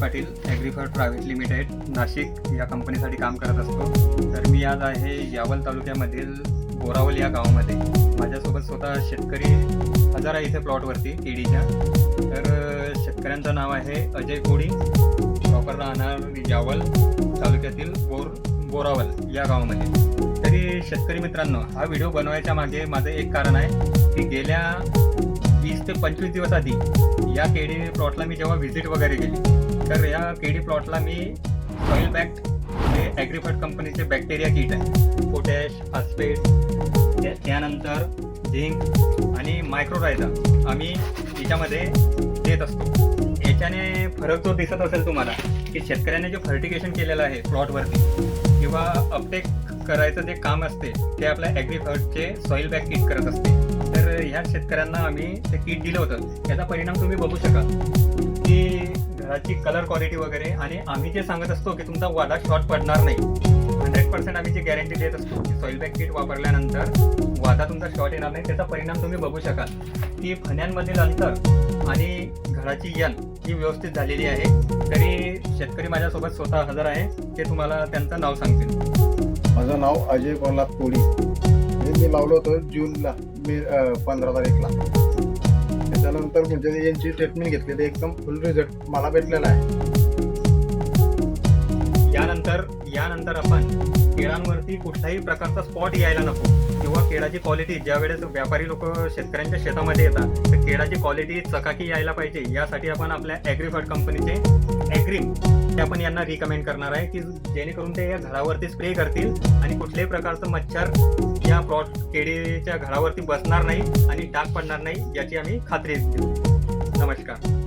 Patil Agrifert private limited Nashik या कंपनीसाठी काम करत असतो. तर मी आज आहे यावल तालुक्यामधील बोरावल या गावामध्ये. माझ्यासोबत स्वतः शेतकरी हजारा इथे प्लॉटवरती केळीच्या तर शेतकऱ्यांचं नाव आहे अजय कोडी प्रॉपर राहणार यावल तालुक्यातील बोर बोरावल या गावामध्ये. तरी शेतकरी मित्रांनो हा व्हिडिओ बनवायच्या मागे माझं एक कारण आहे की गेल्या वीस ते पंचवीस दिवस आधी या केडी प्लॉटला मी जेव्हा व्हिजिट वगैरे केली तर या केडी प्लॉटला मी सॉइल बॅक्ट हे ॲग्रिफर्ट कंपनीचे बॅक्टेरिया किट आहे. पोटॅश फॉस्फेट त्यानंतर झिंक आणि मायक्रोरायझा आम्ही याच्यामध्ये देत असतो. याच्याने फरक जो दिसत असेल तुम्हाला की शेतकऱ्याने जे फर्टिगेशन केलेलं आहे प्लॉटवरती किंवा अपटेक करायचं जे काम असते ते आपल्या ॲग्रीफर्टचे सॉइल बॅग किट करत असते. तर ह्या शेतकऱ्यांना आम्ही ते किट दिलं होतं. त्याचा परिणाम तुम्ही बघू शकाल की घराची कलर क्वालिटी वगैरे आणि आम्ही जे सांगत असतो की तुमचा वादा शॉर्ट पडणार नाही. हंड्रेड पर्सेंट आम्ही जी गॅरंटी देत असतो की सॉइल बॅग किट वापरल्यानंतर वादा तुमचा शॉर्ट येणार नाही त्याचा परिणाम तुम्ही बघू शकाल. की फण्यांमधील अंतर आणि घराची यन ही व्यवस्थित झालेली आहे. तरी शेतकरी माझ्यासोबत स्वतः हजर आहे. ते तुम्हाला त्यांचं नाव सांगतील. माझं नाव अजय प्रल्हाद कोळी हे मी लावलं होतं जूनला मी पंधरा तारीखला. त्यानंतर म्हणजे यांची ट्रीटमेंट घेतलेली एकदम फुल रिझल्ट मला भेटलेला आहे. यानंतर यानंतर आपण केळांवरती कुठलाही प्रकारचा स्पॉट यायला नको. किंवा केळाची क्वालिटी ज्या वेळेस व्यापारी लोक शेतकऱ्यांच्या शेतामध्ये येतात तर केळाची क्वालिटी चकाकी यायला पाहिजे. यासाठी आपण आपल्या ॲग्रिफर्ट कंपनीचे ॲग्रीम ते आपण यांना रिकमेंड करणार आहे की जेणेकरून ते या घरावरती स्प्रे करतील आणि कुठल्याही प्रकारचं मच्छर या प्रॉट केळीच्या घरावरती बसणार नाही आणि डाग पडणार नाही याची आम्ही खात्री देऊ नमस्कार.